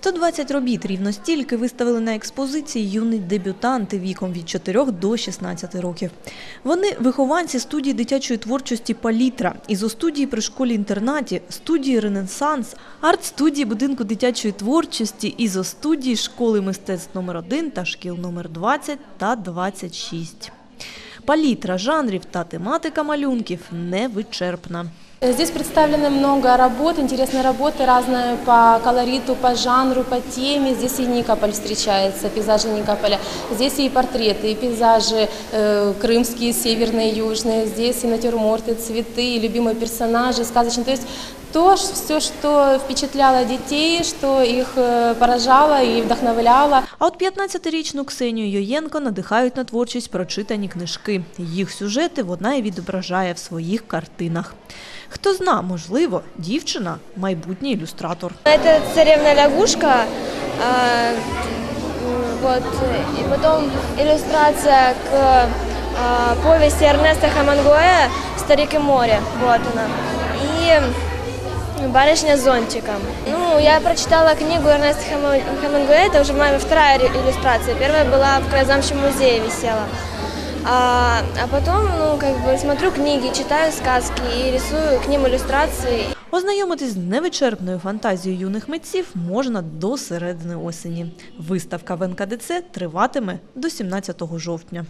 120 робіт рівно стільки виставили на експозиції юні дебютанти віком від 4 до 16 років. Вони вихованці студії дитячої творчості Палітра, ізо-студії при школі-інтернаті, студії Ренесанс, арт-студії будинку дитячої творчості, ізо-студії школи мистецтв номер 1 та шкіл номер 20 та 26. Палітра жанрів та тематика малюнків невичерпна. Здесь представлено много работ, интересные работы, разные по колориту, по жанру, по теме. Здесь и Никополь встречается, пейзажи Никополя. Здесь и портреты, и пейзажи э, крымские, северные, южные. Здесь и натюрморты, цветы, и любимые персонажи, сказочные. То есть то, все, что впечатляло детей, что их э, поражало и вдохновляло. А от 15-річну Ксенію Йоєнко надихають на творчість прочитані книжки. Їх сюжети вона і відображає в своїх картинах. Хто зна, можливо, дівчина майбутній ілюстратор. Это царевна лягушка, а, м, вот, и потом иллюстрация к а, повести Эрнеста Хамангуэя «Старик и море», вот она, и «Барышня с зонтиком». Ну, я прочитала книгу Эрнеста Хама- Хамангуэя, это уже моя вторая ре- иллюстрация, первая была в Краезнамском музее висела. А, а потом, ну, как бы смотрю книги, читаю сказки и рисую к ним иллюстрации. Ознайомитись з невичерпною фантазією юних митців можна до середини осені. Виставка в НКДЦ триватиме до 17 жовтня.